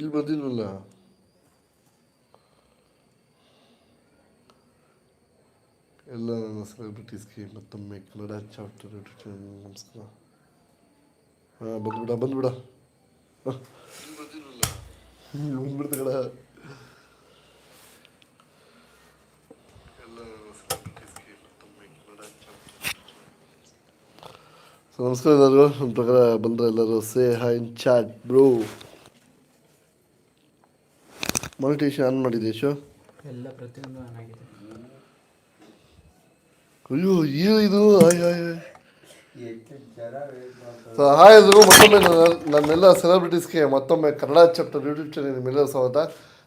ಇಲ್ಲಿ ಬಂದಿಲ್ವಲ್ಲ ಎಲ್ಲ ನನ್ನ ಸೆಲೆಬ್ರಿಟೀಸ್ಗೆ ಮತ್ತೊಮ್ಮೆ ಕನ್ನಡ ಚಾಪ್ಟರ್ ನಮಸ್ಕಾರ ಹಾಂ ಬಂದ್ಬಿಡ ಬಂದ್ಬಿಡ ಬಂದ್ಬಿಡ್ತ ಕಡ ಸೊ ನಮಸ್ಕಾರ ಎಲ್ಲರಿಗೂ ನನ್ನ ಪ್ರಕಾರ ಬಂದರೆ ಎಲ್ಲರೂ say hi in chat bro monetisation on ಮಾಡಿದೆ ಶೋ ಎಲ್ಲ ಪ್ರತಿಯೊಂದು ಆಗಿದೆ. ಅಯ್ಯೋ ಏ ಇದು hi hi hi so hi ಎಲ್ರಿಗೂ ಮತ್ತೊಮ್ಮೆ ನಮ್ಮೆಲ್ಲ ನನ್ನೆಲ್ಲ ಸೆಲೆಬ್ರಿಟೀಸ್ಗೆ ಮತ್ತೊಮ್ಮೆ ಕನ್ನಡ ಚಾಪ್ಟರ್ ಯೂಟ್ಯೂಬ್ ಚಾನಲ್ ನಿಮ್ಮೆಲ್ಲರೂ ಸ್ವಾಗತ.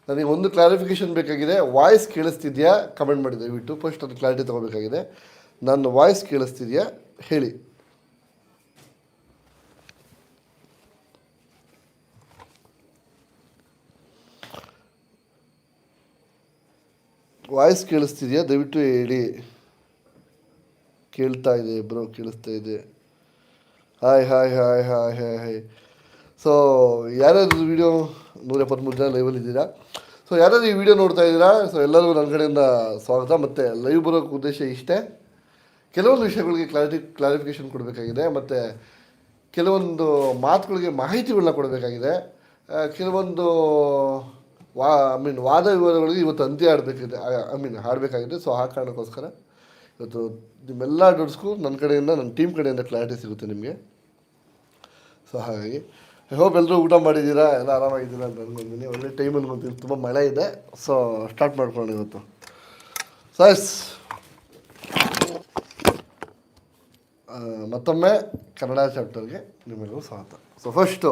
ನನಗೆ ಒಂದು ಕ್ಲಾರಿಫಿಕೇಶನ್ ಬೇಕಾಗಿದೆ. ವಾಯ್ಸ್ ಕೇಳಿಸ್ತಿದ್ಯಾ? ಕಮೆಂಟ್ ಮಾಡಿ ದಯವಿಟ್ಟು. ಫಸ್ಟ್ ಅದು ಕ್ಲಾರಿಟಿ ತೊಗೋಬೇಕಾಗಿದೆ. ನನ್ನ ವಾಯ್ಸ್ ಕೇಳಿಸ್ತಿದ್ಯಾ? ಹೇಳಿ. ವಾಯ್ಸ್ ಕೇಳಿಸ್ತಿದೆಯಾ? ದಯವಿಟ್ಟು ಹೇಳಿ. ಕೇಳ್ತಾ ಇದೆ ಇಬ್ಬರು ಕೇಳಿಸ್ತಾ ಇದೆ. Hi hi hi hi hi hi so ಯಾರ್ಯಾರು ವಿಡಿಯೋ ನೂರ ಎಪ್ಪತ್ತ್ಮೂರು ಜನ ಲೈವಲ್ಲಿ ಇದ್ದೀರಾ? ಸೊ ಯಾರ್ಯಾರು ಈ ವಿಡಿಯೋ ನೋಡ್ತಾ ಇದ್ದೀರಾ? ಸೊ ಎಲ್ಲರಿಗೂ ನನ್ನ ಕಡೆಯಿಂದ ಸ್ವಾಗತ. ಮತ್ತು ಲೈವ್ ಬರೋಕ್ಕೆ ಉದ್ದೇಶ ಇಷ್ಟೇ. ಕೆಲವೊಂದು ವಿಷಯಗಳಿಗೆ ಕ್ಲಾರಿಟಿ ಕ್ಲಾರಿಫಿಕೇಷನ್ ಕೊಡಬೇಕಾಗಿದೆ. ಮತ್ತು ಕೆಲವೊಂದು ಮಾತುಗಳಿಗೆ ಮಾಹಿತಿಗಳನ್ನ ಕೊಡಬೇಕಾಗಿದೆ. ಕೆಲವೊಂದು ವಾ ಐ ಮೀನ್ ವಾದ ವಿವಾದಗಳಿಗೆ ಇವತ್ತು ಅಂತ್ಯ ಆಡಬೇಕಿದೆ. I mean ಆಡಬೇಕಾಗಿದೆ. ಸೊ ಆ ಕಾರಣಕ್ಕೋಸ್ಕರ ಇವತ್ತು ನಿಮ್ಮೆಲ್ಲ ಡೌಟ್ಸ್ಗೂ ನನ್ನ ಕಡೆಯಿಂದ ನನ್ನ ಟೀಮ್ ಕಡೆಯಿಂದ ಕ್ಲಾರಿಟಿ ಸಿಗುತ್ತೆ ನಿಮಗೆ. ಸೊ ಹಾಗಾಗಿ ಐ ಹೋಪ್ ಎಲ್ಲರೂ ಊಟ ಮಾಡಿದ್ದೀರಾ? ಎಲ್ಲ ಆರಾಮಾಗಿದ್ದೀರಾ ಅಂತ ಅನ್ಕೊಂಡಿದ್ದೀನಿ ಒಳ್ಳೆ ಟೈಮಲ್ಲಿ ಬಂದಿದ್ದೀನಿ. ತುಂಬ ಮಳೆ ಇದೆ. ಸೊ ಸ್ಟಾರ್ಟ್ ಮಾಡ್ಕೊಳ್ಳೋಣ ಇವತ್ತು. ಸೊ ಎಸ್ ಮತ್ತೊಮ್ಮೆ ಕನ್ನಡ ಚಾಪ್ಟರ್ಗೆ ನಿಮ್ಮೆಲ್ಲರೂ ಸ್ವಾಗತ. ಸೊ ಫಸ್ಟು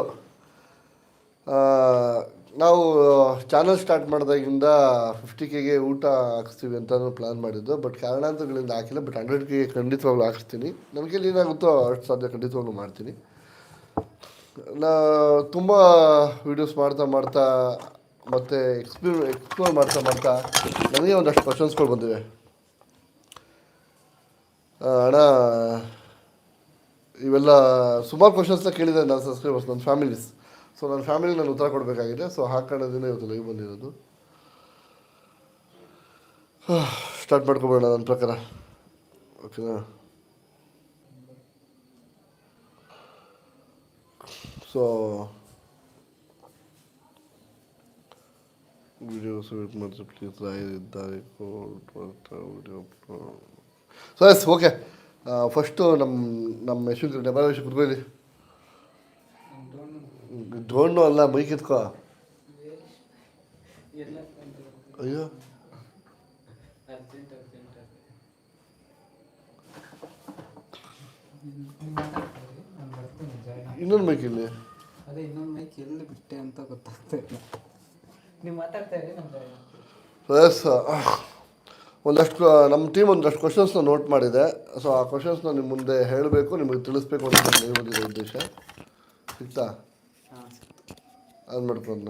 ನಾವು ಚಾನಲ್ ಸ್ಟಾರ್ಟ್ ಮಾಡಿದಾಗಿಂದ ಫಿಫ್ಟಿ ಕೆಗೆ ಊಟ ಹಾಕಿಸ್ತೀವಿ ಅಂತಲೂ ಪ್ಲಾನ್ ಮಾಡಿದ್ದು. ಬಟ್ ಕಾರಣಾಂತರಗಳಿಂದ ಹಾಕಿಲ್ಲ. ಬಟ್ ಹಂಡ್ರೆಡ್ ಕೆಗೆ ಖಂಡಿತವಾಗ್ಲೂ ಹಾಕಿಸ್ತೀನಿ. ನನಗೆ ಏನಾಗುತ್ತೋ ಅಷ್ಟು ಸಾಧ್ಯ ಖಂಡಿತವಾಗ್ಲೂ ಮಾಡ್ತೀನಿ. ನಾ, ತುಂಬ ವೀಡಿಯೋಸ್ ಮಾಡ್ತಾ ಮಾಡ್ತಾ ಮತ್ತು ಎಕ್ಸ್ಪ್ಲೋರ್ ಎಕ್ಸ್ಪ್ಲೋರ್ ಮಾಡ್ತಾ ಮಾಡ್ತಾ ನನಗೆ ಒಂದಷ್ಟು ಕ್ವಶನ್ಸ್ಗಳು ಬಂದಿವೆ. ಅಣ್ಣ, ಇವೆಲ್ಲ ಸುಮಾರು ಕ್ವಶನ್ಸ್ನ ಕೇಳಿದ್ದಾರೆ ನನ್ನ ಸಬ್ಸ್ಕ್ರೈಬರ್ಸ್ ನನ್ನ ಫ್ಯಾಮಿಲೀಸ್ ಸೊ ನನ್ನ ಫ್ಯಾಮಿಲಿ ನಾನು ಉತ್ತರ ಕೊಡಬೇಕಾಗಿದೆ. ಸೊ ಆ ಕಾರಣದಿಂದ ಇವತ್ತು ಲೈವ್ ಬಂದಿರೋದು. ಸ್ಟಾರ್ಟ್ ಮಾಡ್ಕೊಬೇಡ ನನ್ನ ಪ್ರಕಾರ. ಓಕೆನಾ ಸೊ ವಿಡಿಯೋ ಸಬ್ಮಿಟ್ ಮಾಡಿದ್ರೆ please video so yes okay first ನಮ್ಮ ನಮ್ಮ ಯಶವಂತ ಡಬಲ್ ಯಶ ಕುತ್ಕೊಳ್ಳಿ. ಡೋಂಡು ಅಲ್ಲ ಬೈಕ್ ಎತ್ಕೋ. ಅಯ್ಯೋ. ಇನ್ನೊಂದು ಬೈಕ್ ಇಲ್ಲಿ. ಅದೇ ಇನ್ನೊಂದು ಮೈಕ್ ಎಲ್ಲಿ ಬಿಟ್ಟೆ ಅಂತ ಗೊತ್ತಾಗ್ತಾ ಇಲ್ಲ. ನೀವು ಮಾತಾಡ್ತಾ ಇರಿ ಎಸ್ ಒಂದಷ್ಟು ನಮ್ಮ ಟೀಮ್ ಒಂದಷ್ಟು ಕ್ವಶನ್ಸ್ನ ನೋಟ್ ಮಾಡಿದೆ. ಸೊ ಆ ಕ್ವಶನ್ಸ್ನ ನಿಮ್ಮ ಮುಂದೆ ಹೇಳಬೇಕು ನಿಮಗೆ ತಿಳಿಸ್ಬೇಕು ಅಂತ ಉದ್ದೇಶ. ಸಿಗ್ತಾ? ಅದು ಮಾಡ್ಕೊಂಡ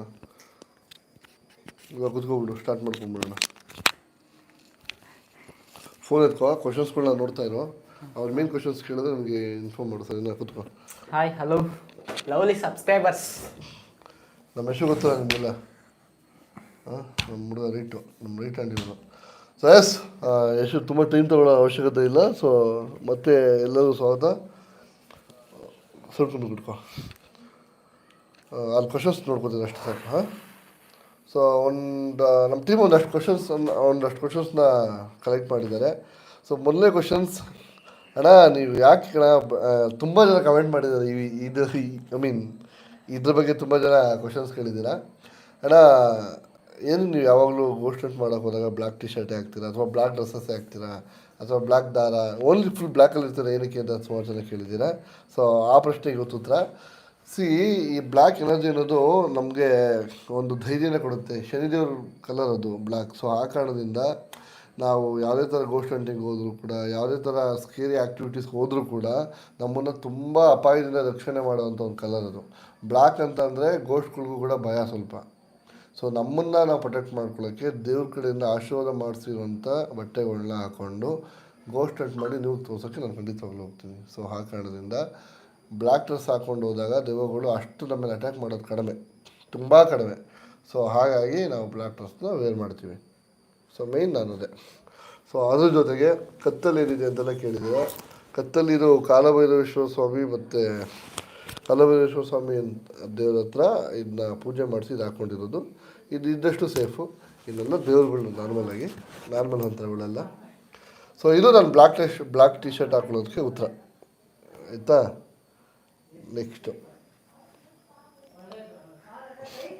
ಇವಾಗ ಕುತ್ಕೊಬಿಡು ಸ್ಟಾರ್ಟ್ ಮಾಡ್ಕೊಂಬಿಡೋಣ ಫೋನ್ ಎತ್ಕೋ ಕ್ವಶನ್ಸ್ಗಳನ್ನ ನೋಡ್ತಾ ಇರೋ. ಅವ್ರ ಮೇನ್ ಕ್ವಶನ್ಸ್ ಕೇಳಿದ್ರೆ ನನಗೆ ಇನ್ಫಾರ್ಮ್ ಮಾಡು ಸರ್ ನಾ ಕುತ್ಕೋ. ಹಾಯ್ ಹಲೋ ಲವ್ಲಿ ಸಬ್ಸ್ಕ್ರೈಬರ್ಸ್ ನಮ್ಮ ಹೆಸರು ಗೊತ್ತಲ್ಲ ನಿಮ್ಮೆಲ್ಲ ಹಾಂ ನಮ್ಮ ಹುಡುಗ ರೈಟು ನಮ್ಮ ರೈಟ್ ಹ್ಯಾಂಡ್ ಇರೋದು. ಸೊ ಎಸ್ ಯಶು ತುಂಬ ಟೈಮ್ ತಗೊಳ್ಳೋ ಅವಶ್ಯಕತೆ ಇಲ್ಲ ಸೊ ಮತ್ತೆ ಎಲ್ಲರೂ ಸ್ವಾಗತ. ಸ್ವಲ್ಪ ಬಿಟ್ಕೋ ಅಲ್ಲಿ ಕ್ವಶನ್ಸ್ ನೋಡ್ಕೋತೀನಿ ಅಷ್ಟು ಸಾಕು ಹಾಂ ಸೊ ಒಂದು ನಮ್ಮ ಟೀಮ್ ಒಂದಷ್ಟು ಕ್ವಶನ್ಸ್ ಒಂದಷ್ಟು ಕ್ವಶನ್ಸ್ನ ಕಲೆಕ್ಟ್ ಮಾಡಿದ್ದಾರೆ. ಸೊ ಮೊದಲನೇ ಕ್ವಶನ್ಸ್ ಅಣ್ಣ, ನೀವು ಯಾಕೆ ಕಣ ತುಂಬ ಜನ ಕಮೆಂಟ್ ಮಾಡಿದ್ದಾರೆ ಈ, ಇದು ಐ ಮೀನ್ ಇದ್ರ ಬಗ್ಗೆ ತುಂಬ ಜನ ಕ್ವಶನ್ಸ್ ಕೇಳಿದ್ದೀರಾ? ಅಣ್ಣ, ಏನು ನೀವು ಯಾವಾಗಲೂ ಗೋಸ್ಟ್ ಹಂಟ್ ಮಾಡೋಕೆ ಹೋದಾಗ ಬ್ಲ್ಯಾಕ್ ಟಿ ಶರ್ಟೇ ಹಾಕ್ತೀರಾ, ಅಥವಾ ಬ್ಲ್ಯಾಕ್ ಡ್ರೆಸ್ಸಸ್ಸೇ ಹಾಕ್ತೀರಾ, ಅಥವಾ ಬ್ಲ್ಯಾಕ್ ದಾರ ಓನ್ಲಿ ಫುಲ್ ಬ್ಲ್ಯಾಕಲ್ಲಿ ಇರ್ತಾರೆ ಏನಕ್ಕೆ ಅಂತ ಸುಮಾರು ಜನ ಕೇಳಿದ್ದೀರಾ? ಸೊ ಆ ಪ್ರಶ್ನೆಗೆ ಇವತ್ತು ಉತ್ತರ ಸಿ ಈ ಬ್ಲ್ಯಾಕ್ ಎನರ್ಜಿ ಅನ್ನೋದು ನಮಗೆ ಒಂದು ಧೈರ್ಯನ ಕೊಡುತ್ತೆ. ಶನಿದೇವ್ರ ಕಲರ್ ಅದು ಬ್ಲ್ಯಾಕ್ ಸೊ ಆ ಕಾರಣದಿಂದ ನಾವು ಯಾವುದೇ ಥರ ಗೋಸ್ಟ್ ಹಂಟಿಂಗ್ ಹೋದರೂ ಕೂಡ, ಯಾವುದೇ ಥರ ಸ್ಕೇರಿ ಆ್ಯಕ್ಟಿವಿಟೀಸ್ಗೆ ಹೋದರೂ ಕೂಡ ನಮ್ಮನ್ನು ತುಂಬ ಅಪಾಯದಿಂದ ರಕ್ಷಣೆ ಮಾಡುವಂಥ ಒಂದು ಕಲರ್ ಅದು. ಬ್ಲ್ಯಾಕ್ ಅಂತಂದರೆ ಅಂದರೆ ಗೋಸ್ಟ್ಗಳಿಗೂ ಕೂಡ ಭಯ ಸ್ವಲ್ಪ. ಸೊ ನಮ್ಮನ್ನು ನಾವು ಪ್ರೊಟೆಕ್ಟ್ ಮಾಡ್ಕೊಳ್ಳೋಕ್ಕೆ ದೇವ್ರ ಕಡೆಯಿಂದ ಆಶೀರ್ವಾದ ಮಾಡಿಸಿರುವಂಥ ಬಟ್ಟೆಗಳನ್ನ ಹಾಕ್ಕೊಂಡು ಗೋಸ್ಟ್ ಹಂಟ್ ಮಾಡಿ ನೀವು ತೋರ್ಸೋಕ್ಕೆ ನಾನು ಖಂಡಿತವಾಗ್ಲೂ ಹೋಗ್ತೀನಿ. ಸೊ ಆ ಕಾರಣದಿಂದ ಬ್ಲ್ಯಾಕ್ ಡ್ರೆಸ್ ಹಾಕ್ಕೊಂಡು ಹೋದಾಗ ದೆವ್ವಗಳು ಅಷ್ಟು ನಮ್ಮನ್ನು ಅಟ್ಯಾಕ್ ಮಾಡೋದು ಕಡಿಮೆ, ತುಂಬ ಕಡಿಮೆ. ಸೊ ಹಾಗಾಗಿ ನಾವು ಬ್ಲ್ಯಾಕ್ ಡ್ರೆಸ್ನ ವೇರ್ ಮಾಡ್ತೀವಿ. ಸೊ ಮೇಯ್ನ್ ನಾನು ಅದೇ ಸೊ ಅದ್ರ ಜೊತೆಗೆ ಕತ್ತಲೇನಿದೆ ಅಂತೆಲ್ಲ ಕೇಳಿದರೆ ಕತ್ತಲ್ಲಿರೋ ಕಾಲಭೈರವೇಶ್ವರ ಸ್ವಾಮಿ ಮತ್ತು ಕಾಲಭೈರವೇಶ್ವರ ಸ್ವಾಮಿ ದೇವ್ರ ಹತ್ರ ಇದನ್ನ ಪೂಜೆ ಮಾಡಿಸಿ ಇದು ಹಾಕ್ಕೊಂಡಿರೋದು ಇದು ಇದ್ದಷ್ಟು ಸೇಫು ಇನ್ನೆಲ್ಲ ದೇವ್ರುಗಳು ನಾರ್ಮಲಾಗಿ ನಾರ್ಮಲ್ ಹಂತಗಳೆಲ್ಲ ಸೊ ಇದು ನಾನು black T black T shirt ಹಾಕೊಳ್ಳೋದಕ್ಕೆ ಉತ್ತರ. ಆಯಿತಾ? ನೆಕ್ಸ್ಟು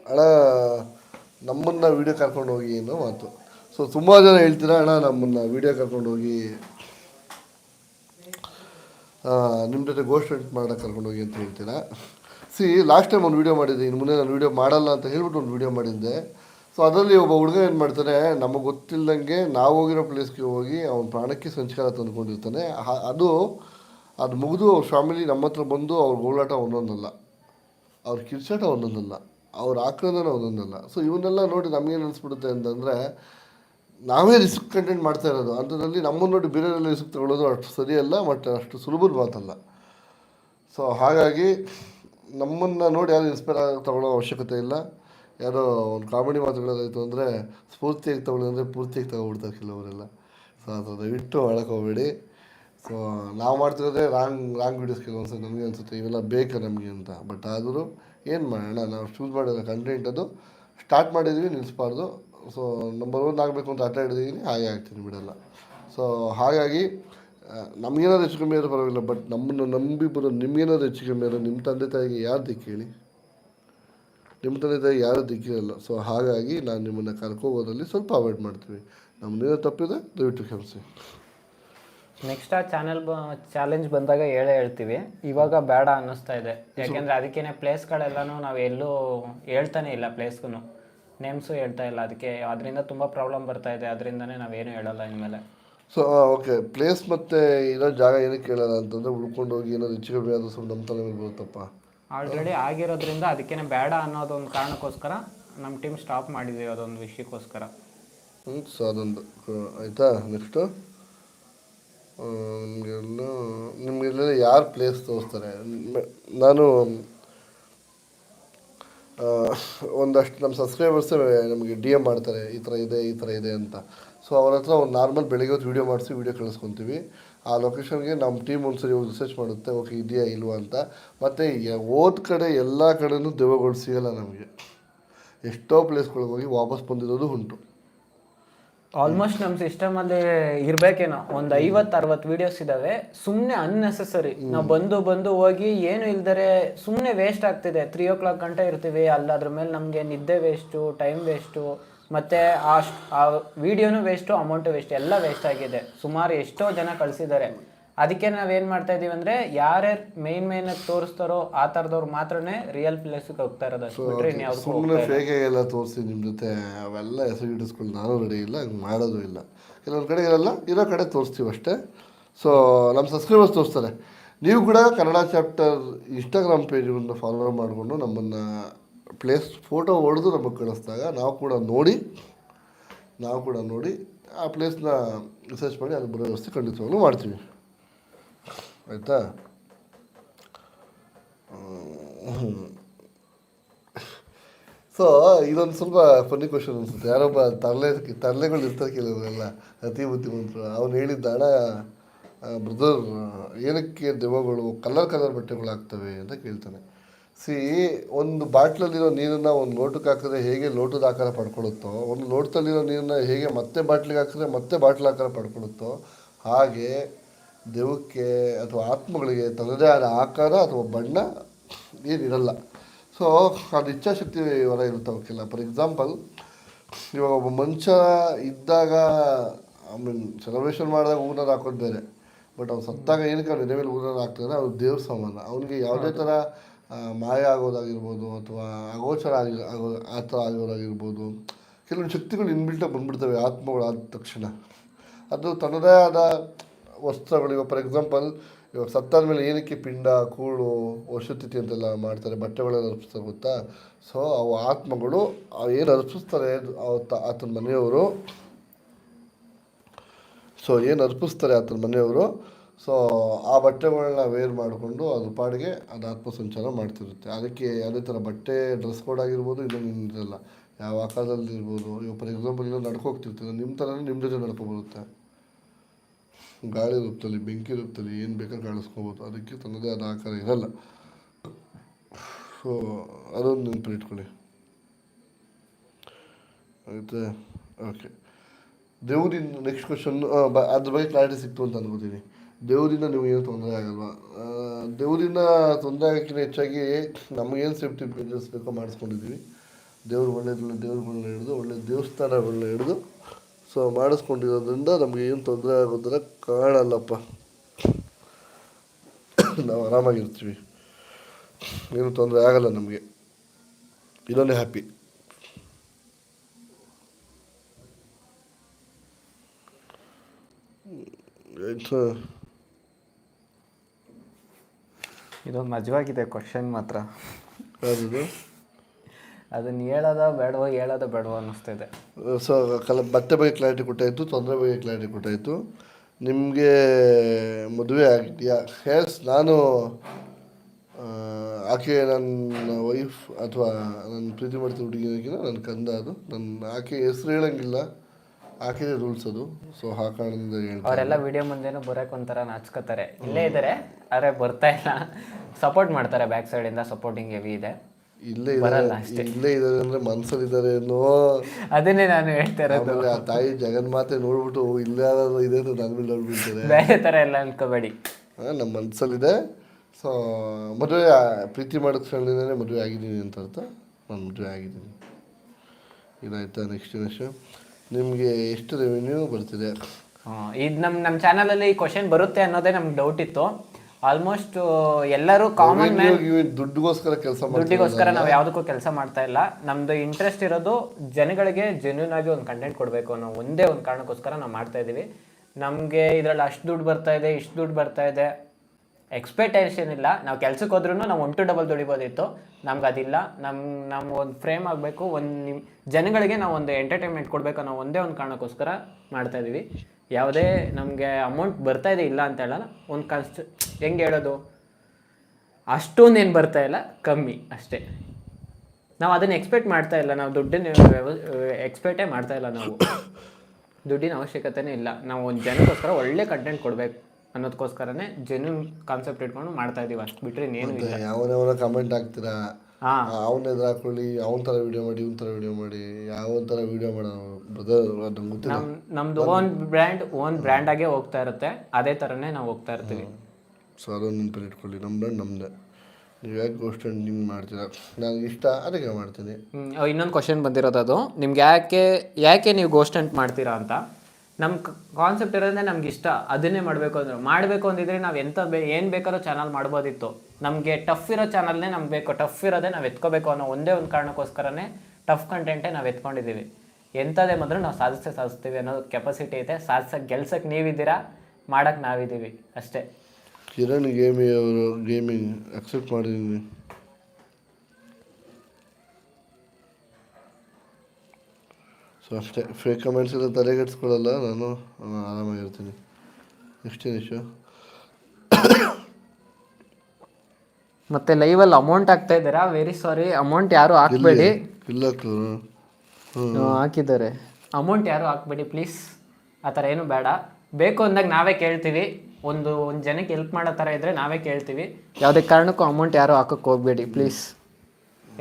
ಅಣ್ಣ, ನಮ್ಮನ್ನು ವೀಡಿಯೋ ಕರ್ಕೊಂಡು ಹೋಗಿ ಅನ್ನೋ ಮಾತು. ಸೊ ತುಂಬ ಜನ ಹೇಳ್ತೀರಾ, ಅಣ್ಣ, ನಮ್ಮನ್ನು ವೀಡಿಯೋ ಕರ್ಕೊಂಡು ಹೋಗಿ? ನಿಮ್ಮ ಜೊತೆ ಗೋಸ್ಟ್ ಮಾಡೋಕ್ಕೆ ಕರ್ಕೊಂಡು ಹೋಗಿ ಅಂತ ಹೇಳ್ತೀರಾ? ಸಿ ಲಾಸ್ಟ್ ಟೈಮ್ ಒಂದು ವೀಡಿಯೋ ಮಾಡಿದ್ದೆ, ಇನ್ನು ಮುಂದೆ ನಾನು ವೀಡಿಯೋ ಮಾಡಲ್ಲ ಅಂತ ಹೇಳ್ಬಿಟ್ಟು ಒಂದು ವೀಡಿಯೋ ಮಾಡಿದ್ದೆ. ಸೊ ಅದರಲ್ಲಿ ಒಬ್ಬ ಹುಡುಗ ಏನು ಮಾಡ್ತಾನೆ, ನಮಗೆ ಗೊತ್ತಿಲ್ಲದಂಗೆ ನಾವು ಹೋಗಿರೋ ಪ್ಲೇಸ್ಗೆ ಹೋಗಿ ಅವನ ಪ್ರಾಣಕ್ಕೆ ಸಂಸ್ಕಾರ ತಂದುಕೊಂಡಿರ್ತಾನೆ. ಅದು ಅದು ಮುಗಿದು ಅವ್ರ ಫ್ಯಾಮಿಲಿ ನಮ್ಮ ಹತ್ರ ಬಂದು ಅವ್ರ ಗೋಳಾಟ ಒಂದೊಂದಲ್ಲ. ಅವ್ರ ಕಿರ್ಚಾಟ ಒಂದೊಂದಲ್ಲ. ಅವ್ರ ಆಕ್ರಂದನ ಒಂದೊಂದಲ್ಲ. ಸೊ ಇವನ್ನೆಲ್ಲ ನೋಡಿ ನಮಗೇನು ಅನಿಸ್ಬಿಡುತ್ತೆ ಅಂತಂದರೆ, ನಾವೇ ರಿಸ್ಕ್ ಕಂಟೆಂಟ್ ಮಾಡ್ತಾ ಇರೋದು. ಅಂಥದ್ರಲ್ಲಿ ನಮ್ಮನ್ನು ನೋಡಿ ಬೇರೆಯವರೆಲ್ಲ ರಿಸ್ಕ್ ತಗೊಳ್ಳೋದು ಅಷ್ಟು ಸರಿಯಲ್ಲ ಬಟ್ ಅಷ್ಟು ಸುಲಭದ ಮಾತಲ್ಲ. ಸೊ ಹಾಗಾಗಿ ನಮ್ಮನ್ನು ನೋಡಿ ಯಾರು ಇನ್ಸ್ಪೈರ್ ಆಗಿ ತಗೊಳ್ಳೋ ಅವಶ್ಯಕತೆ ಇಲ್ಲ. ಯಾರೋ ಒಂದು ಕಾಮಿಡಿ ಮಾತುಗಳಾಯಿತು ಅಂದರೆ, ಸ್ಫೂರ್ತಿಯಾಗಿ ತಗೊಳ್ಳಿ ಅಂದರೆ ಪೂರ್ತಿಯಾಗಿ ತಗೊಬಿಡ್ತಾರೆ ಕೆಲವರೆಲ್ಲ. ಸೊ ಅದನ್ನು ದಯವಿಟ್ಟು ಹೋಗಬೇಡಿ ಸೊ ನಾವು ಮಾಡ್ತಿರೋದೇ ರಾಂಗ್ ರಾಂಗ್ ವೀಡಿಯೋಸ್ ಕೆಲವೊಂದ್ಸಲ ನಮಗೆ ಅನಿಸುತ್ತೆ, ಇವೆಲ್ಲ ಬೇಕಾ ನಮಗೆ ಅಂತ. ಬಟ್ ಆದರೂ ಏನು ಮಾಡೋಣ, ನಾವು ಚೂಸ್ ಮಾಡಿರೋ ಕಂಟೆಂಟ್ ಅದು ಸ್ಟಾರ್ಟ್ ಮಾಡಿದ್ವಿ ನಿಲ್ಲಿಸ್ಬಾರ್ದು ಸೊ ನಂಬರ್ ಒನ್ ಆಗಬೇಕು ಅಂತ ಆಟ ಹಿಡಿದಿದ್ದೀನಿ, ಹಾಗೆ ಆಗ್ತೀನಿ ಬಿಡಲ್ಲ. ಸೊ ಹಾಗಾಗಿ ನಮಗೇನಾದ್ರು ಹೆಚ್ಚು ಕಮ್ಮಿ ಆದರೂ ಪರವಾಗಿಲ್ಲ ಬಟ್ ನಮ್ಮನ್ನು ನಂಬಿ ಬರೋ ನಿಮ್ಗೇನಾದ್ರು ಹೆಚ್ಚು ಕಮ್ಮಿ ಆದರೂ ನಿಮ್ಮ ತಂದೆ ತಾಯಿಗೆ ಯಾರು ದಿಕ್ಕೇಳಿ? ನಿಮ್ಮ ತಂದೆ ತಾಯಿಗೆ ಯಾರು ದಿಕ್ಕಿರಲ್ಲ. ಸೊ ಹಾಗಾಗಿ ನಾನು ನಿಮ್ಮನ್ನು ಕರ್ಕೋಗೋದ್ರಲ್ಲಿ ಸ್ವಲ್ಪ ಅವಾಯ್ಡ್ ಮಾಡ್ತೀವಿ. ನಮ್ಮನ್ನೇನೋ ತಪ್ಪಿದೆ ದಯವಿಟ್ಟು ಕ್ಷಮಿಸಿ. ನೆಕ್ಸ್ಟ್ ಆ ಚಾನೆಲ್ ಚಾಲೆಂಜ್ ಬಂದಾಗ ಹೇಳೇ ಹೇಳ್ತೀವಿ. ಇವಾಗ ಬೇಡ ಅನ್ನಿಸ್ತಾ ಇದೆ. ಯಾಕೆಂದರೆ ಅದಕ್ಕೇನೆ ಪ್ಲೇಸ್ಗಳೆಲ್ಲನೂ ನಾವು ಎಲ್ಲೂ ಹೇಳ್ತಾನೆ ಇಲ್ಲ ಪ್ಲೇಸ್ಗೂ ನೇಮ್ಸು ಹೇಳ್ತಾ ಇಲ್ಲ ಅದಕ್ಕೆ. ಅದರಿಂದ ತುಂಬ ಪ್ರಾಬ್ಲಮ್ ಬರ್ತಾ ಇದೆ. ಅದರಿಂದನೇ ನಾವೇನು ಹೇಳಲ್ಲ ಇನ್ಮೇಲೆ. ಸೊ ಓಕೆ ಪ್ಲೇಸ್ ಮತ್ತು ಇರೋ ಜಾಗ ಏನಕ್ಕೆ ಕೇಳಲ್ಲ ಅಂತಂದರೆ ಉಳ್ಕೊಂಡು ಹೋಗಿ ಏನಾದ್ರು ಹೆಚ್ಚು ಕಮ್ಮಿ ಆದರೂ ಸ್ವಲ್ಪ ನಮ್ಮ ತಲೆ ಮೇಲೆ ಬರುತ್ತಪ್ಪ ಆಲ್ರೆಡಿ ಆಗಿರೋದ್ರಿಂದ ಅದಕ್ಕೇನೆ ಬೇಡ ಅನ್ನೋದೊಂದು ಕಾರಣಕ್ಕೋಸ್ಕರ ನಮ್ಮ ಟೀಮ್ ಸ್ಟಾಪ್ ಮಾಡಿದ್ದೀವಿ ಅದೊಂದು ವಿಷಯಕ್ಕೋಸ್ಕರ. ಹ್ಞೂ ಸೊ ಅದೊಂದು ಆಯಿತಾ? ನೆಕ್ಸ್ಟು ನಿಮಗೆಲ್ಲ ನಿಮಗೆಲ್ಲ ಯಾರು ಪ್ಲೇಸ್ ತೋರಿಸ್ತಾರೆ? ನಾನು ಒಂದಷ್ಟು ನಮ್ಮ ಸಬ್ಸ್ಕ್ರೈಬರ್ಸ್ ನಮಗೆ ಡಿ ಎಂ ಮಾಡ್ತಾರೆ, ಈ ಥರ ಇದೆ, ಈ ಥರ ಇದೆ ಅಂತ. ಸೊ ಅವ್ರ ಹತ್ರ ಒಂದು ನಾರ್ಮಲ್ ಬೆಳಿಗ್ಗೆ ಹೊತ್ತು ವೀಡಿಯೋ ಮಾಡಿಸಿ ವೀಡಿಯೋ ಕಳಿಸ್ಕೊತೀವಿ. ಆ ಲೊಕೇಶನ್ಗೆ ನಮ್ಮ ಟೀಮ್ ಒಂದ್ಸರಿ ಹೋಗಿ ರಿಸರ್ಚ್ ಮಾಡುತ್ತೆ, ಓಕೆ, ಇದೆಯಾ, ಇಲ್ವಾ ಅಂತ. ಮತ್ತು ಹೋದ ಕಡೆ ಎಲ್ಲ ಕಡೆನೂ ದೆವ್ವಗಳು ಸಿಗಲ್ಲ ನಮಗೆ. ಎಷ್ಟೋ ಪ್ಲೇಸ್ಗಳಿಗೆ ಹೋಗಿ ವಾಪಸ್ ಬಂದಿರೋದು ಉಂಟು. ಆಲ್ಮೋಸ್ಟ್ ನಮ್ಮ ಸಿಸ್ಟಮಲ್ಲಿ ಇರ್ಬೇಕೇನೋ. ಒಂದು ಐವತ್ತು ಅರವತ್ತು ವಿಡಿಯೋಸ್ ಇದಾವೆ. ಸುಮ್ಮನೆ ಅನ್ನೆಸೆಸರಿ ನಾವು ಬಂದು ಬಂದು ಹೋಗಿ ಏನು ಇಲ್ದರೆ ಸುಮ್ಮನೆ ವೇಸ್ಟ್ ಆಗ್ತಿದೆ. ತ್ರೀ ಓ ಕ್ಲಾಕ್ ಗಂಟೆ ಇರ್ತೀವಿ ಅಲ್ಲ ಅದ್ರ ಮೇಲೆ ನಮಗೆ ನಿದ್ದೆ ವೇಸ್ಟು ಟೈಮ್ ವೇಸ್ಟು ಮತ್ತೆ ಆ ಆ ವಿಡಿಯೋನು ವೇಸ್ಟು ಅಮೌಂಟು ವೇಸ್ಟ್ ಎಲ್ಲ ವೇಸ್ಟ್ ಆಗಿದೆ. ಸುಮಾರು ಎಷ್ಟೋ ಜನ ಕಳಿಸಿದ್ದಾರೆ. ಅದಕ್ಕೆ ನಾವೇನು ಮಾಡ್ತಾ ಇದೀವಿ ಅಂದರೆ ಯಾರ್ಯಾರು ಮೇನ್ ಮೇನ್ ತೋರಿಸ್ತಾರೋ ಆ ಥರದವ್ರು ಮಾತ್ರನೇ ರಿಯಲ್ ಪ್ಲೇಸ್ಗೆ ಹೋಗ್ತಾ ಇರೋದು ಅಷ್ಟು ಬಿಟ್ರೆ ಇನ್ಯಾವ್ದಕ್ಕೂ ಸುಮ್ಮನೆ ಫೇಕಾಗೆಲ್ಲ ತೋರಿಸಿ ನಿಮ್ಮ ಜೊತೆ ಅವೆಲ್ಲ ಹೆಸರು ಇಡಿಸ್ಕೊಂಡು ನಾನು ರೆಡಿ ಇಲ್ಲ ಹಂಗೆ ಮಾಡೋದು ಇಲ್ಲ. ಕೆಲವೊಂದು ಕಡೆ ಇರಲ್ಲ ಇರೋ ಕಡೆ ತೋರಿಸ್ತೀವಿ ಅಷ್ಟೇ. ಸೊ ನಮ್ಮ ಸಬ್ಸ್ಕ್ರೈಬರ್ಸ್ ತೋರಿಸ್ತಾರೆ. ನೀವು ಕೂಡ ಕನ್ನಡ ಚಾಪ್ಟರ್ ಇನ್ಸ್ಟಾಗ್ರಾಮ್ ಪೇಜನ್ನು ಫಾಲೋ ಮಾಡಿಕೊಂಡು ನಮ್ಮನ್ನು ಪ್ಲೇಸ್ ಫೋಟೋ ಹೊಡೆದು ನಮಗೆ ಕಳಿಸಿದಾಗ ನಾವು ಕೂಡ ನೋಡಿ ನಾವು ಕೂಡ ನೋಡಿ ಆ ಪ್ಲೇಸ್ನ ರಿಸರ್ಚ್ ಮಾಡಿ ಅದು ಬರೋ ವ್ಯವಸ್ಥೆ ಖಂಡಿತವಾಗ್ಲೂ ಮಾಡ್ತೀವಿ. ಆಯಿತಾ? ಸೊ ಇದೊಂದು ಸ್ವಲ್ಪ ಫನ್ನಿ ಕ್ವಶನ್ ಅನಿಸುತ್ತೆ. ಯಾರೊಬ್ಬ ತರಲೆ, ತರಲೆಗಳು ಇರ್ತಾರೆ ಕೆಲವರೆಲ್ಲ, ಅತಿ ಬುದ್ಧಿವಂತರು. ಅವ್ನು ಹೇಳಿದ್ದ ಅಣ್ಣ ಬ್ರದರ್ ಏನಕ್ಕೆ ದೆವ್ವಗಳು ಕಲರ್ ಕಲರ್ ಬಟ್ಟೆಗಳು ಆಗ್ತವೆ ಅಂತ ಕೇಳ್ತಾನೆ. ಸಿ ಒಂದು ಬಾಟ್ಲಲ್ಲಿರೋ ನೀರನ್ನು ಒಂದು ಲೋಟಕ್ಕೆ ಹಾಕಿದ್ರೆ ಹೇಗೆ ಲೋಟದ ಆಕಾರ ಪಡ್ಕೊಳ್ಳುತ್ತೋ ಒಂದು ಲೋಟದಲ್ಲಿರೋ ನೀರನ್ನು ಹೇಗೆ ಮತ್ತೆ ಬಾಟ್ಲಿಗೆ ಹಾಕಿದ್ರೆ ಮತ್ತೆ ಬಾಟ್ಲ್ ಆಕಾರ ಪಡ್ಕೊಳ್ಳುತ್ತೋ ಹಾಗೆ ದೆವ್ವಕ್ಕೆ ಅಥವಾ ಆತ್ಮಗಳಿಗೆ ತನ್ನದೇ ಆದ ಆಕಾರ ಅಥವಾ ಬಣ್ಣ ಏನಿರಲ್ಲ. ಸೊ ಅದು ಇಚ್ಛಾಶಕ್ತಿ ಹೊರ ಇರುತ್ತೆ ಅವಕ್ಕೆಲ್ಲ. ಫಾರ್ ಎಕ್ಸಾಂಪಲ್ ಇವಾಗ ಒಬ್ಬ ಮನುಷ್ಯ ಇದ್ದಾಗ ಐ ಮೀನ್ ಸೆಲೆಬ್ರೇಷನ್ ಮಾಡಿದಾಗ ಊನರ್ ಹಾಕೋದು ಬೇರೆ ಬಟ್ ಅವ್ನು ಸತ್ತಾಗ ಏನಕ್ಕೆ ಅವ್ನು ಎದೆ ಮೇಲೆ ಊನರ್ ಹಾಕ್ತಾನೆ? ಅವ್ನು ದೇವ್ರ ಸಮಾನ. ಅವನಿಗೆ ಯಾವುದೇ ಥರ ಮಾಯ ಆಗೋದಾಗಿರ್ಬೋದು ಅಥವಾ ಅಗೋಚರ ಆಗಿ ಆಗೋ ಆ ಥರ ಆಗೋದಾಗಿರ್ಬೋದು. ಕೆಲವೊಂದು ಶಕ್ತಿಗಳು ಇನ್ಬಿಲ್ಟಾಗಿ ಬಂದ್ಬಿಡ್ತವೆ ಆತ್ಮಗಳು ಆದ ತಕ್ಷಣ. ಅದು ತನ್ನದೇ ಆದ ವಸ್ತ್ರಗಳು ಇವಾಗ ಫಾರ್ ಎಕ್ಸಾಂಪಲ್ ಇವಾಗ ಸತ್ತಾದ ಮೇಲೆ ಏನಕ್ಕೆ ಪಿಂಡ, ಕೂಳು ವಶುತಿಥಿ ಅಂತೆಲ್ಲ ಮಾಡ್ತಾರೆ, ಬಟ್ಟೆಗಳೆಲ್ಲ ಅರ್ಪಿಸ್ತಾರೆ ಗೊತ್ತಾ? ಸೊ ಅವು ಆತ್ಮಗಳು ಏನು ಅರ್ಪಿಸ್ತಾರೆ ಆತನ ಮನೆಯವರು ಸೊ ಏನು ಅರ್ಪಿಸ್ತಾರೆ ಆತನ ಮನೆಯವರು ಸೊ ಆ ಬಟ್ಟೆಗಳನ್ನ ವೇರ್ ಮಾಡಿಕೊಂಡು ಅದ್ರ ಪಾಡಿಗೆ ಅದು ಆತ್ಮಸಂಚಾರ ಮಾಡ್ತಿರುತ್ತೆ. ಅದಕ್ಕೆ ಯಾವುದೇ ಥರ ಬಟ್ಟೆ ಡ್ರೆಸ್ ಕೋಡ್ ಆಗಿರ್ಬೋದು, ಇನ್ನೊಂದು ಇರಲ್ಲ ಯಾವ ಆಕಾರದಲ್ಲಿ ಇರ್ಬೋದು ಇವಾಗ ಫಾರ್ ಎಕ್ಸಾಂಪಲ್ ಇಲ್ಲ ನಡ್ಕೋಗ್ತಿರ್ತೀರ ನಿಮ್ಮ ಥರನೇ ನಿಮ್ಮ ಜೊತೆ ನಡ್ಕೊಬರುತ್ತೆ. ಗಾಳಿ ರೂಪದಲ್ಲಿ ಬೆಂಕಿ ರೂಪದಲ್ಲಿ ಏನು ಬೇಕಾದ್ರೆ ಕಾಣಿಸ್ಕೋಬೋದು. ಅದಕ್ಕೆ ತನ್ನದೇ ಆದ ಆಕಾರ ಇರಲ್ಲ. ಸೊ ಅದೊಂದು ನೆನಪು ಇಟ್ಕೊಳ್ಳಿ ಆಯಿತಾ? ಓಕೆ ದೇವರಿಂದ ನೆಕ್ಸ್ಟ್ ಕ್ವಶನ್ ಅದ್ರ ಬಗ್ಗೆ ಕ್ಲಾರಿಟಿ ಸಿಕ್ತು ಅಂತ ಅನ್ಕೋತೀನಿ. ದೇವರಿಂದ ನಿಮಗೇನು ತೊಂದರೆ ಆಗಲ್ವಾ? ದೇವರಿಂದ ತೊಂದರೆ ಆಗೋಕ್ಕಿಂತ ಹೆಚ್ಚಾಗಿ ನಮಗೇನು ಸೇಫ್ಟಿ ಬೇಕೋ ಮಾಡಿಸ್ಕೊಂಡಿದ್ದೀವಿ. ದೇವ್ರು ದೇವ್ರ ದೇವ್ರುಗಳನ್ನ ಹಿಡಿದು, ಒಳ್ಳೆ ದೇವಸ್ಥಾನಗಳನ್ನ ಹಿಡಿದು ಸೊ ಮಾಡಿಸ್ಕೊಂಡಿರೋದ್ರಿಂದ ನಮಗೆ ಏನು ತೊಂದರೆ ಆಗೋದ್ರೆ ಕಾಣಲ್ಲಪ್ಪ. ನಾವು ಆರಾಮಾಗಿರ್ತೀವಿ. ಏನು ತೊಂದರೆ ಆಗಲ್ಲ ನಮಗೆ. ಇದೊಂದೇ ಹ್ಯಾಪಿ ಇದೊಂದು ಮಜವಾಗಿದೆ ಕ್ವಶನ್ ಮಾತ್ರ. ಅದನ್ನ ಹೇಳೋದ ಬೇಡವೋ ಹೇಳೋದ ಬೇಡವೋ ಅನ್ನಿಸ್ತಿದೆ. ಸೊ ಕಲ ಬಟ್ಟೆ ಬಗ್ಗೆ ಕ್ಲಾರಿಟಿ ಕೊಟ್ಟಾಯಿತು ತೊಂದರೆ ಬಗ್ಗೆ ಕ್ಲಾರಿಟಿ ಕೊಟ್ಟಾಯಿತು. ನಿಮಗೆ ಮದುವೆ ಆಗಿದೆಯಾ ಹೇಸ್ ನಾನು ಆಕೆ ನನ್ನ ವೈಫ್ ಅಥವಾ ನನ್ನ ಪ್ರೀತಿ ಮಾಡ್ತಿದ್ದ ಹುಡುಗಿನಕಿನ ನನ್ನ ಕಂದ ಅದು. ನನ್ನ ಆಕೆ ಹೆಸರು ಹೇಳಂಗಿಲ್ಲ. ಆಕೆ ರೂಲ್ಸ್ ಅದು. ಸೊ ಆ ಕಾರಣದಿಂದ ಹೇಳ್ತಾರೆ ಅವರೆಲ್ಲ ವಿಡಿಯೋ ಮುಂದೆನೂ ಬರೋಕೆ ಒಂಥರ ನಾಚ್ಕೋತಾರೆ. ಇಲ್ಲೇ ಇದ್ದಾರೆ ಆದರೆ ಬರ್ತಾ ಇಲ್ಲ. ಸಪೋರ್ಟ್ ಮಾಡ್ತಾರೆ ಬ್ಯಾಕ್ ಸೈಡಿಂದ ಸಪೋರ್ಟಿಂಗ್ ಹೆವಿ ಇದೆ. ಇಲ್ಲೇ ಬರಲ್ಲ ಅಷ್ಟೇ. ಇಲ್ಲೇ ಇದ್ದಾರೆ ಅಂದರೆ ಮನಸ್ಸಲ್ಲಿದ್ದಾರೆ ಏನೋ ಅದನ್ನೇ ನಾನು ಹೇಳ್ತಾ ಇರೋದು. ಆಮೇಲೆ ಆ ತಾಯಿ ಜಗನ್ಮಾತೆ ನೋಡ್ಬಿಟ್ಟು ಇಲ್ಲ ಇದೆ ಅಂತ ನನ್ನ ಮೇಲೆ ನೋಡ್ಬಿಡ್ತಾರೆ ಬೇರೆ ಥರ ಎಲ್ಲ ಅನ್ಕೋಬೇಡಿ. ಆ, ನಮ್ಮ ಮನಸ್ಸಲ್ಲಿದೆ ಸೊ ಮದುವೆ ಆ- ಪ್ರೀತಿ ಮಾಡೋಕ್ಕೆ ಕ್ಷಣದಿಂದನೇ ಮದುವೆ ಆಗಿದ್ದೀನಿ ಅಂತ ಅರ್ಥ. ನಾನು ಮದುವೆ ಆಗಿದ್ದೀನಿ. ಇದಾಯ್ತಾ ನೆಕ್ಸ್ಟ್ ನೆಕ್ಸ್ಟ್ ನಿಮಗೆ ಎಷ್ಟು ರೆವೆನ್ಯೂ ಬರ್ತಿದೆ? ಇದು ನಮ್ಮ ನಮ್ಮ ಚಾನಲಲ್ಲಿ ಈ ಕ್ವಶನ್ ಬರುತ್ತೆ ಅನ್ನೋದೇ ನಮ್ಗೆ ಡೌಟ್ ಇತ್ತು. ಆಲ್ಮೋಸ್ಟ್ ಎಲ್ಲರೂ ಕಾಮನ್ ಮ್ಯಾನ್ ದುಡ್ಡಿಗೋಸ್ಕರ ಕೆಲಸ ದುಡ್ಡಿಗೋಸ್ಕರ ನಾವು ಯಾವುದಕ್ಕೂ ಕೆಲಸ ಮಾಡ್ತಾ ಇಲ್ಲ. ನಮ್ದು ಇಂಟ್ರೆಸ್ಟ್ ಇರೋದು ಜನಗಳಿಗೆ ಜೆನ್ಯೂನ್ ಆಗಿ ಒಂದು ಕಂಟೆಂಟ್ ಕೊಡಬೇಕು ಅನ್ನೋ ಒಂದೇ ಒಂದು ಕಾರಣಕ್ಕೋಸ್ಕರ ನಾವು ಮಾಡ್ತಾ ಇದ್ದೀವಿ ನಮಗೆ ಇದರಲ್ಲಿ ಅಷ್ಟು ದುಡ್ಡು ಬರ್ತಾ ಇದೆ ಇಷ್ಟು ದುಡ್ಡು ಬರ್ತಾ ಇದೆ. ಎಕ್ಸ್ಪೆಕ್ಟೇಷನ್ ಇಲ್ಲ. ನಾವು ಕೆಲ್ಸಕ್ಕೆ ಹೋದ್ರೂ ನಾವು ಒನ್ ಟು ಡಬಲ್ ದುಡಿಬೋದಿತ್ತು. ನಮ್ಗೆ ಅದಿಲ್ಲ. ನಮ್ಮ ನಮ್ಮ ಒಂದು ಫ್ರೇಮ್ ಆಗಬೇಕು ಒಂದು ನಿಮ್ಮ ಜನಗಳಿಗೆ ನಾವು ಒಂದು ಎಂಟರ್ಟೈನ್ಮೆಂಟ್ ಕೊಡಬೇಕು ಅನ್ನೋ ಒಂದೇ ಒಂದು ಕಾರಣಕ್ಕೋಸ್ಕರ ಮಾಡ್ತಾ ಇದ್ದೀವಿ ಯಾವುದೇ ನಮಗೆ ಅಮೌಂಟ್ ಬರ್ತಾ ಇದೆ ಇಲ್ಲ ಅಂತ ಹೇಳಲ್ಲ. ಒಂದು ಕನ್ಸ್ಟ್ ಹೆಂಗೆ ಹೇಳೋದು? ಅಷ್ಟೊಂದೇನು ಬರ್ತಾ ಇಲ್ಲ ಕಮ್ಮಿ ಅಷ್ಟೇ. ನಾವು ಅದನ್ನು ಎಕ್ಸ್ಪೆಕ್ಟ್ ಮಾಡ್ತಾ ಇಲ್ಲ ನಾವು ದುಡ್ಡಿನ ಎಕ್ಸ್ಪೆಕ್ಟೇ ಮಾಡ್ತಾ ಇಲ್ಲ ನಾವು. ದುಡ್ಡಿನ ಅವಶ್ಯಕತೆನೇ ಇಲ್ಲ. ನಾವು ಒಂದು ಜನಕ್ಕೋಸ್ಕರ ಒಳ್ಳೆ ಕಂಟೆಂಟ್ ಕೊಡಬೇಕು ಅನ್ನೋದಕ್ಕೋಸ್ಕರನೇ ಜೆನ್ಯೂನ್ ಕಾನ್ಸೆಪ್ಟ್ ಇಟ್ಕೊಂಡು ಮಾಡ್ತಾ ಇದೀವಿ. ಅಷ್ಟು ಬಿಟ್ಟರೆ ಇನ್ನೇನು ಇಲ್ಲ. ಯಾವನವನ ಕಮೆಂಟ್ ಹಾಕ್ತೀರಾ? ಅವನ ಎದುರು ಹಾಕೊಳ್ಳಿ ಅವನ ಥರ ವಿಡಿಯೋ ಮಾಡಿ ಇವನ ಥರ ವಿಡಿಯೋ ಮಾಡಿ ಯಾವ ಥರ ವಿಡಿಯೋ ಮಾಡೋ ಬ್ರದರ್ ನಮ್ದು ಓನ್ ಬ್ರ್ಯಾಂಡ್ ಓನ್ ಬ್ರ್ಯಾಂಡ್ ಆಗೇ ಹೋಗ್ತಾ ಇರುತ್ತೆ. ಅದೇ ಥರನೇ ನಾವು ಹೋಗ್ತಾ ಇರ್ತೀವಿ. ಸೊ ಅದೊಂದು ನೆನಪಲ್ಲಿ ಇಟ್ಕೊಳ್ಳಿ ನಮ್ಮ ನೀವು ಯಾಕೆ ಗೋಸ್ಟ್ ನಿಮ್ಗೆ ಮಾಡ್ತೀರಾ? ನನಗೆ ಇಷ್ಟ, ಅದಕ್ಕೆ ಮಾಡ್ತೀನಿ. ಇನ್ನೊಂದು ಕ್ವಶನ್ ಬಂದಿರೋದು ಅದು. ನಿಮ್ಗೆ ಯಾಕೆ ಯಾಕೆ ನೀವು ಗೋಸ್ಟ್ ಅಂಟ್ ಮಾಡ್ತೀರಾ ಅಂತ? ನಮ್ಮ ಕಾನ್ಸೆಪ್ಟ್ ಇರೋದೇ ನಮ್ಗೆ ಇಷ್ಟ. ಅದನ್ನೇ ಮಾಡಬೇಕು ಅಂದ್ರೆ. ಮಾಡಬೇಕು ಅಂದಿದ್ರೆ ನಾವು ಎಂಥ ಬೇ, ಏನು ಬೇಕಾದ್ರೂ ಚಾನಲ್ ಮಾಡ್ಬೋದಿತ್ತು. ನಮಗೆ ಟಫ್ ಇರೋ ಚಾನಲ್ನೇ ನಮ್ಗೆ ಬೇಕು. ಟಫ್ ಇರೋದೇ ನಾವು ಎತ್ಕೋಬೇಕು ಅನ್ನೋ ಒಂದೇ ಒಂದು ಕಾರಣಕ್ಕೋಸ್ಕರನೇ ಟಫ್ ಕಂಟೆಂಟೇ ನಾವು ಎತ್ಕೊಂಡಿದ್ದೀವಿ ಎಂಥದೇ ಮೊದಲು ನಾವು ಸಾಧಿಸೇ ಸಾಧಿಸ್ತೀವಿ ಅನ್ನೋ ಕೆಪಾಸಿಟಿ ಐತೆ. ಸಾಧಿಸೋಕೆ ಗೆಲ್ಸಕ್ಕೆ ನೀವಿದ್ದೀರಾ ಮಾಡೋಕ್ಕೆ ನಾವಿದ್ದೀವಿ. ಅಷ್ಟೇ. ಕಿರಣ್ ಗೇಮಿ ಅವರು ಗೇಮಿಂಗ್ ಅಕ್ಸೆಪ್ಟ್ ಮಾಡಿದ್ದೀನಿ ಸೊ ಅಷ್ಟೇ. ಫೇಕ್ ಕಮೆಂಟ್ಸ್ ಎಲ್ಲ ತಲೆಗೆಡ್ಸ್ಕೊಳ್ಳಲ್ಲ ನಾನು ಆ, ಆರಾಮಾಗಿರ್ತೀನಿ. ನೆಕ್ಸ್ಟ್ ನಿಮಿಷ ಮತ್ತೆ ಲೈವಲ್ಲಿ ಅಮೌಂಟ್ ಹಾಕ್ತಾ ಇದ್ದೀರಾ? ವೆರಿ ಸಾರಿ ಅಮೌಂಟ್ ಯಾರು ಹಾಕ್ಬೇಡಿ. ಇಲ್ಲ ಹಾಕಿದ್ದಾರೆ. ಅಮೌಂಟ್ ಯಾರು ಹಾಕ್ಬೇಡಿ ಪ್ಲೀಸ್ ಆ ಥರ ಏನು ಬೇಡ. ಬೇಕು ಅಂದಾಗ ನಾವೇ ಕೇಳ್ತೀವಿ. ಒಂದು ಒಂದು ಜನಕ್ಕೆ ಹೆಲ್ಪ್ ಮಾಡೋ ಥರ ಇದ್ದರೆ ನಾವೇ ಕೇಳ್ತೀವಿ. ಯಾವುದೇ ಕಾರಣಕ್ಕೂ ಅಮೌಂಟ್ ಯಾರು ಹಾಕೋಕ್ಕೆ ಹೋಗಬೇಡಿ ಪ್ಲೀಸ್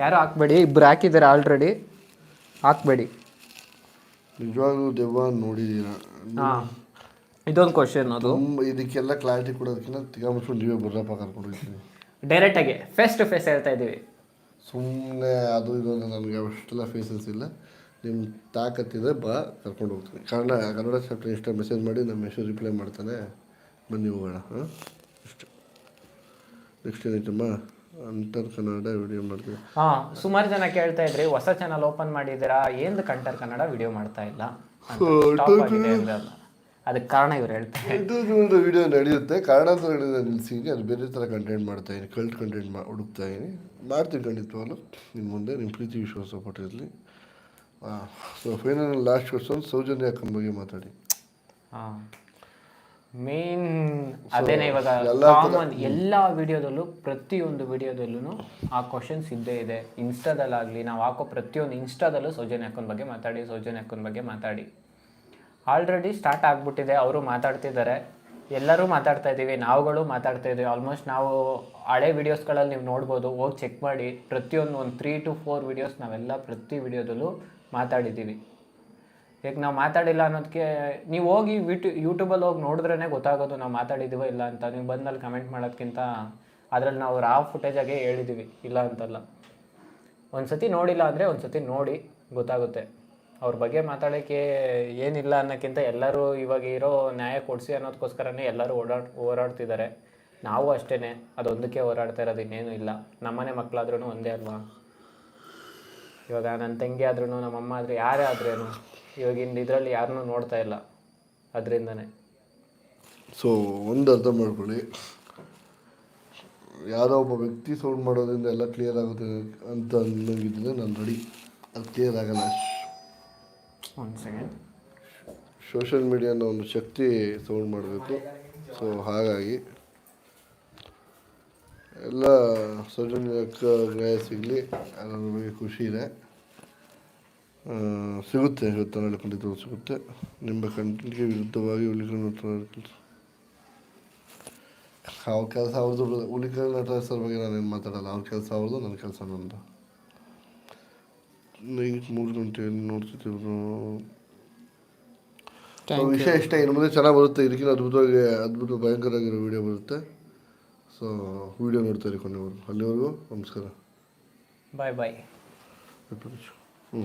ಯಾರು ಹಾಕ್ಬೇಡಿ. ಇಬ್ಬರು ಹಾಕಿದ್ದಾರೆ ಆಲ್ರೆಡಿ ಹಾಕ್ಬೇಡಿ. ನಿಜವಾಗ್ಲೂ ದೆವ್ವ ನೋಡಿದ್ದೀರಾ ಹಾಂ. ಇದೊಂದು ಕ್ವಶನ್ ಅದು. ತುಂಬ ಇದಕ್ಕೆಲ್ಲ ಕ್ಲಾರಿಟಿ ಕೊಡೋದಕ್ಕಿಂತ ತಿಗಾಮಿಸ್ಕೊಂಡು ನೀವೇ ಬರ್ರಪ್ಪ ಕರ್ಕೊಂಡು ಹೋಗ್ತೀನಿ. ಡೈರೆಕ್ಟಾಗಿ ಫೇಸ್ ಟು ಫೇಸ್ ಹೇಳ್ತಾ ಇದ್ದೀವಿ. ಸುಮ್ಮನೆ ಅದು ಇದು ಅಂತ ನನಗೆ ಅಷ್ಟೆಲ್ಲ ಫೇಸಸ್ ಇಲ್ಲ. ನಿಮ್ಮ ತಾಕತ್ತಿದ್ರೆ ಬಾ ಕರ್ಕೊಂಡು ಹೋಗ್ತೀನಿ. ಕನ್ನಡ ಕನ್ನಡ ಚಾಪ್ಟರ್ ಇಷ್ಟ ಮೆಸೇಜ್ ಮಾಡಿ ನಮ್ಮ ಮೆಸೇಜ್ ರಿಪ್ಲೈ ಮಾಡ್ತಾನೆ. ಬನ್ನಿ ಹೋಗೋಣ ಹಾಂ? ಇಷ್ಟು. ನೆಕ್ಸ್ಟ್ ಏನೈತಮ್ಮ ಅಂತರ್ ಕನ್ನಡ ವಿಡಿಯೋ ಮಾಡ್ತೀವಿ. ಹಾಂ ಸುಮಾರು ಜನ ಕೇಳ್ತಾ ಇದ್ರಿ ಹೊಸ ಚಾನಲ್ ಓಪನ್ ಮಾಡಿದ್ದೀರಾ? ಏನು ಕಂಟರ್ ಕನ್ನಡ ವಿಡಿಯೋ ಮಾಡ್ತಾ ಇಲ್ಲ? ಅಂತ. ಆಗಿದೆ. ಅದಕ್ಕೆ ಕಾರಣ ಇವ್ರು ಹೇಳ್ತಾರೆ ಇದು ವಿಡಿಯೋ ನಡೆಯುತ್ತೆ. ಕಾರಣಾಂತರಗಳಿಂದ ನಿಲ್ಸಿದ್ದೀನಿ ಅದು ಬೇರೆ ಥರ ಕಂಟೆಂಟ್ ಮಾಡ್ತಾ ಇದ್ದೀನಿ. ಕಲ್ಟ್ ಕಂಟೆಂಟ್ ಮಾ ಹುಡುಕ್ತಾ ಇದ್ದೀನಿ. ಮಾಡ್ತೀನಿ ಖಂಡಿತವಾಗ್ಲು. ನಿಮ್ಮ ಮುಂದೆ ನಿಮ್ಮ ಪ್ರೀತಿ ವಿಶ್ವಾಸ ಸಪೋರ್ಟ್ ಇರಲಿ so final last question Soujanya ಅಕ್ಕನ ಬಗ್ಗೆ ಮಾತಾಡಿ. ಹಾಂ. ಮೇನ್ ಅದೇನೆ ಇವಾಗ ಕಾಮನ್ ಎಲ್ಲ ವಿಡಿಯೋದಲ್ಲೂ ಪ್ರತಿಯೊಂದು ವಿಡಿಯೋದಲ್ಲೂ ಆ ಕ್ವಶನ್ಸ್ ಇದ್ದೇ ಇದೆ. ಇನ್ಸ್ಟಾದಲ್ಲಾಗಲಿ ನಾವು ಹಾಕೋ ಪ್ರತಿಯೊಂದು ಇನ್ಸ್ಟಾದಲ್ಲೂ ಸೌಜನ್ಯ ಅಕ್ಕನ ಬಗ್ಗೆ ಮಾತಾಡಿ ಸೌಜನ್ಯ ಅಕ್ಕನ ಬಗ್ಗೆ ಮಾತಾಡಿ. ಆಲ್ರೆಡಿ ಸ್ಟಾರ್ಟ್ ಆಗಿಬಿಟ್ಟಿದೆ ಅವರು ಮಾತಾಡ್ತಿದ್ದಾರೆ. ಎಲ್ಲರೂ ಮಾತಾಡ್ತಾ ಇದ್ದೀವಿ ನಾವುಗಳು ಮಾತಾಡ್ತಾ ಇದ್ದೀವಿ. ಆಲ್ಮೋಸ್ಟ್ ನಾವು ಹಳೆ ವಿಡಿಯೋಸ್ಗಳಲ್ಲಿ ನೀವು ನೋಡ್ಬೋದು ಹೋಗಿ ಚೆಕ್ ಮಾಡಿ ಪ್ರತಿಯೊಂದು ಒಂದು ತ್ರೀ ಟು ಫೋರ್ ವಿಡಿಯೋಸ್ ನಾವೆಲ್ಲ ಪ್ರತಿ ವಿಡಿಯೋದಲ್ಲೂ ಮಾತಾಡಿದ್ದೀವಿ. ಈಗ ನಾವು ಮಾತಾಡಿಲ್ಲ ಅನ್ನೋದಕ್ಕೆ ನೀವು ಹೋಗಿ ವಿಟ್ ಯೂಟ್ಯೂಬಲ್ಲಿ ಹೋಗಿ ನೋಡಿದ್ರೇ ಗೊತ್ತಾಗೋದು ನಾವು ಮಾತಾಡಿದ್ದೀವೋ ಇಲ್ಲ ಅಂತ. ನೀವು ಬಂದಲ್ಲಿ ಕಮೆಂಟ್ ಮಾಡೋದಕ್ಕಿಂತ ಅದ್ರಲ್ಲಿ ನಾವು ರಾ ಫುಟೇಜಾಗೆ ಹೇಳಿದ್ದೀವಿ ಇಲ್ಲ ಅಂತಲ್ಲ. ಒಂದು ಸತಿ ನೋಡಿಲ್ಲ ಅಂದರೆ ಒಂದು ಸತಿ ನೋಡಿ ಗೊತ್ತಾಗುತ್ತೆ. ಅವ್ರ ಬಗ್ಗೆ ಮಾತಾಡೋಕ್ಕೆ ಏನಿಲ್ಲ ಅನ್ನೋಕ್ಕಿಂತ ಎಲ್ಲರೂ ಇವಾಗ ಇರೋ ನ್ಯಾಯ ಕೊಡಿಸಿ ಅನ್ನೋದಕ್ಕೋಸ್ಕರನೇ ಎಲ್ಲರೂ ಓಡಾಡ್ ಹೋರಾಡ್ತಿದ್ದಾರೆ ನಾವು ಅಷ್ಟೇ ಅದೊಂದಕ್ಕೆ ಹೋರಾಡ್ತಾ ಇರೋದು ಇನ್ನೇನು ಇಲ್ಲ. ನಮ್ಮನೆ ಮಕ್ಕಳಾದ್ರೂ ಒಂದೇ ಅಲ್ವಾ? ಇವಾಗ ನನ್ನ ತಂಗಿ ಆದ್ರೂ ನಮ್ಮಮ್ಮ ಆದರೂ ಯಾರೇ ಆದ್ರೇನು? ಇವಾಗಿನ ಇದರಲ್ಲಿ ಯಾರನ್ನೂ ನೋಡ್ತಾ ಇಲ್ಲ. ಅದರಿಂದನೇ. ಸೊ ಒಂದು ಅರ್ಥ ಮಾಡ್ಕೊಳ್ಳಿ. ಯಾರೋ ಒಬ್ಬ ವ್ಯಕ್ತಿ ಸೌಂಡ್ ಮಾಡೋದ್ರಿಂದ ಎಲ್ಲ ಕ್ಲಿಯರ್ ಆಗುತ್ತೆ ಅಂತ ಅನ್ನೋಗಿದ್ದರೆ ನಾನು ರೆಡಿ ಅದು ಕ್ಲಿಯರ್ ಆಗಲ್ಲ. ಒಂದು ಸೆಕೆಂಡ್ ಸೋಷಿಯಲ್ ಮೀಡಿಯಾನ ಒಂದು ಶಕ್ತಿ ಸೌಂಡ್ ಮಾಡಬೇಕು. ಸೊ ಹಾಗಾಗಿ ಎಲ್ಲ ಸೌಜನ್ಯಕ್ಕೆ ಗಾಯ ಸಿಗಲಿ ಅದರ ಬಗ್ಗೆ ಖುಷಿ ಇದೆ. ಸಿಗುತ್ತೆ ಇವತ್ತು ನಾಳೆ ಖಂಡಿತವಾಗಿ ಸಿಗುತ್ತೆ. ನಿಮ್ಮ ಕಂಟೆಂಟ್ಗೆ ವಿರುದ್ಧವಾಗಿ ನಟ ಅವ್ರ ಕೆಲಸ ಅವ್ರದ್ದು ನಟರ ಸರ್ ಬಗ್ಗೆ ಏನು ಮಾತಾಡಲ್ಲ. ಅವ್ರ ಕೆಲಸ ಅವ್ರದ್ದು ನನ್ನ ಕೆಲಸ ನಂದು ನೈಟ್ ಮೂರು ಗಂಟೆ ನೋಡ್ತಿದ್ರು ವಿಷಯ ಇಷ್ಟ ಇನ್ನು ಮುಂದೆ ಚೆನ್ನಾಗಿ ಬರುತ್ತೆ. ಇದಕ್ಕಿಂತ ಅದ್ಭುತವಾಗಿ ಅದ್ಭುತ ಭಯಂಕರವಾಗಿರೋ ವಿಡಿಯೋ ಬರುತ್ತೆ. ಸೊ ವಿಡಿಯೋ ನೋಡ್ತಾ ಇರಿ ಕೊನೆವರೆಗೂ. ಅಲ್ಲಿವರೆಗೂ ನಮಸ್ಕಾರ. ಬಾಯ್ ಬಾಯ್ ಹ್ಞೂ